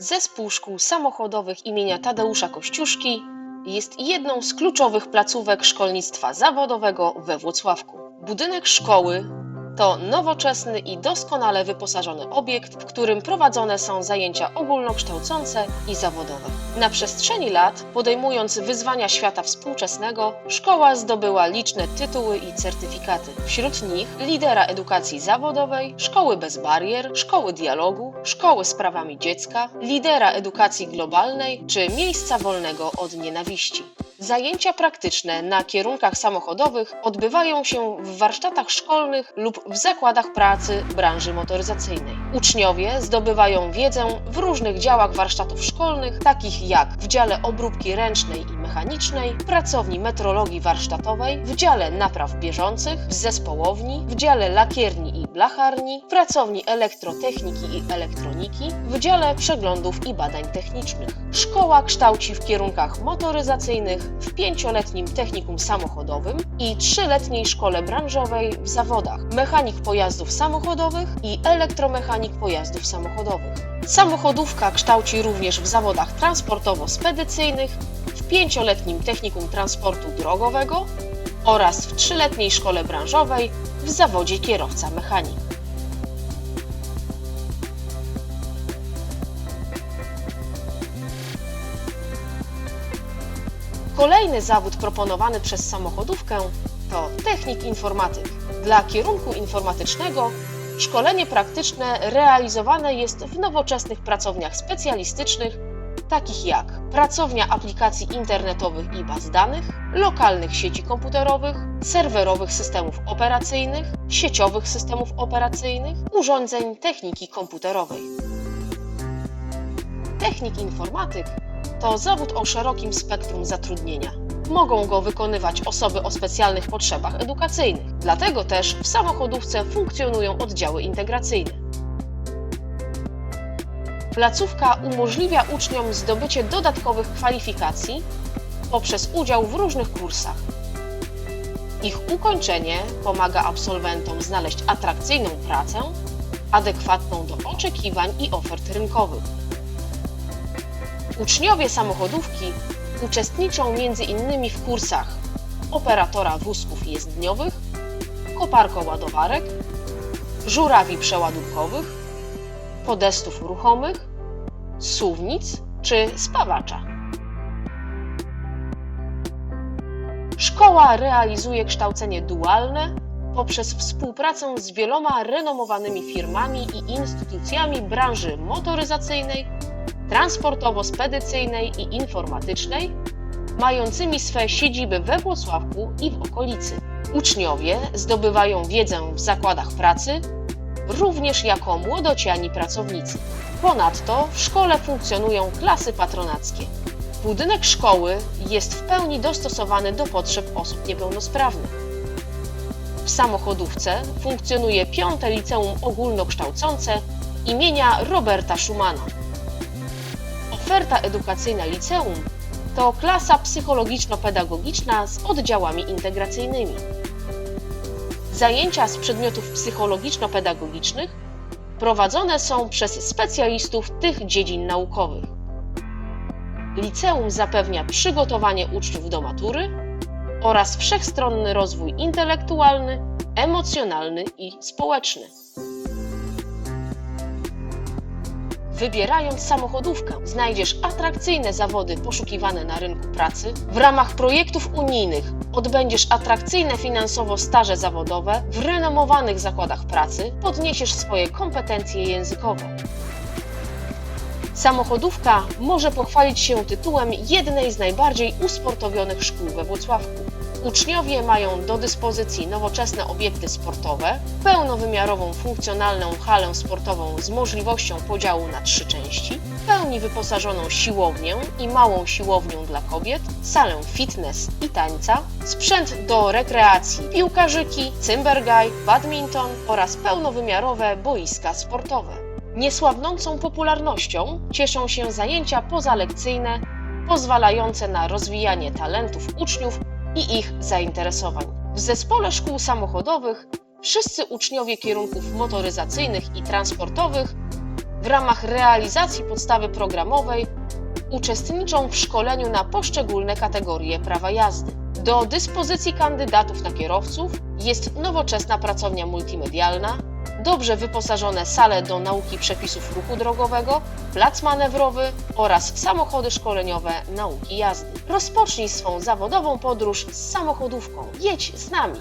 Zespół Szkół Samochodowych imienia Tadeusza Kościuszki jest jedną z kluczowych placówek szkolnictwa zawodowego we Włocławku. Budynek szkoły to nowoczesny i doskonale wyposażony obiekt, w którym prowadzone są zajęcia ogólnokształcące i zawodowe. Na przestrzeni lat, podejmując wyzwania świata współczesnego, szkoła zdobyła liczne tytuły i certyfikaty. Wśród nich lidera edukacji zawodowej, szkoły bez barier, szkoły dialogu, szkoły z prawami dziecka, lidera edukacji globalnej czy miejsca wolnego od nienawiści. Zajęcia praktyczne na kierunkach samochodowych odbywają się w warsztatach szkolnych lub w zakładach pracy branży motoryzacyjnej. Uczniowie zdobywają wiedzę w różnych działach warsztatów szkolnych, takich jak w dziale obróbki ręcznej i mechanicznej, w pracowni metrologii warsztatowej, w dziale napraw bieżących, w zespołowni, w dziale lakierni blacharni, w pracowni elektrotechniki i elektroniki, w dziale przeglądów i badań technicznych. Szkoła kształci w kierunkach motoryzacyjnych w pięcioletnim technikum samochodowym i trzyletniej szkole branżowej w zawodach mechanik pojazdów samochodowych i elektromechanik pojazdów samochodowych. Samochodówka kształci również w zawodach transportowo-spedycyjnych, w pięcioletnim technikum transportu drogowego oraz w trzyletniej szkole branżowej w zawodzie kierowca mechanik. Kolejny zawód proponowany przez samochodówkę to technik informatyk. Dla kierunku informatycznego szkolenie praktyczne realizowane jest w nowoczesnych pracowniach specjalistycznych, takich jak pracownia aplikacji internetowych i baz danych, lokalnych sieci komputerowych, serwerowych systemów operacyjnych, sieciowych systemów operacyjnych, urządzeń techniki komputerowej. Technik informatyk to zawód o szerokim spektrum zatrudnienia. Mogą go wykonywać osoby o specjalnych potrzebach edukacyjnych, dlatego też w samochodówce funkcjonują oddziały integracyjne. Placówka umożliwia uczniom zdobycie dodatkowych kwalifikacji poprzez udział w różnych kursach. Ich ukończenie pomaga absolwentom znaleźć atrakcyjną pracę, adekwatną do oczekiwań i ofert rynkowych. Uczniowie samochodówki uczestniczą m.in. w kursach operatora wózków jezdniowych, koparko-ładowarek, żurawi przeładunkowych, podestów ruchomych, suwnic czy spawacza. Szkoła realizuje kształcenie dualne poprzez współpracę z wieloma renomowanymi firmami i instytucjami branży motoryzacyjnej, transportowo-spedycyjnej i informatycznej, mającymi swe siedziby we Włocławku i w okolicy. Uczniowie zdobywają wiedzę w zakładach pracy, również jako młodociani pracownicy. Ponadto w szkole funkcjonują klasy patronackie. Budynek szkoły jest w pełni dostosowany do potrzeb osób niepełnosprawnych. W samochodówce funkcjonuje piąte liceum ogólnokształcące imienia Roberta Schumana. Oferta edukacyjna liceum to klasa psychologiczno-pedagogiczna z oddziałami integracyjnymi. Zajęcia z przedmiotów psychologiczno-pedagogicznych prowadzone są przez specjalistów tych dziedzin naukowych. Liceum zapewnia przygotowanie uczniów do matury oraz wszechstronny rozwój intelektualny, emocjonalny i społeczny. Wybierając samochodówkę, znajdziesz atrakcyjne zawody poszukiwane na rynku pracy. W ramach projektów unijnych odbędziesz atrakcyjne finansowo staże zawodowe w renomowanych zakładach pracy, podniesiesz swoje kompetencje językowe. Samochodówka może pochwalić się tytułem jednej z najbardziej usportowionych szkół we Włocławku. Uczniowie mają do dyspozycji nowoczesne obiekty sportowe, pełnowymiarową funkcjonalną halę sportową z możliwością podziału na trzy części, pełni wyposażoną siłownię i małą siłownię dla kobiet, salę fitness i tańca, sprzęt do rekreacji, piłkarzyki, cymbergaj, badminton oraz pełnowymiarowe boiska sportowe. Niesłabnącą popularnością cieszą się zajęcia pozalekcyjne pozwalające na rozwijanie talentów uczniów i ich zainteresowań. W zespole szkół samochodowych wszyscy uczniowie kierunków motoryzacyjnych i transportowych W ramach realizacji podstawy programowej uczestniczą w szkoleniu na poszczególne kategorie prawa jazdy. Do dyspozycji kandydatów na kierowców jest nowoczesna pracownia multimedialna, dobrze wyposażone sale do nauki przepisów ruchu drogowego, plac manewrowy oraz samochody szkoleniowe nauki jazdy. Rozpocznij swą zawodową podróż z samochodówką. Jedź z nami!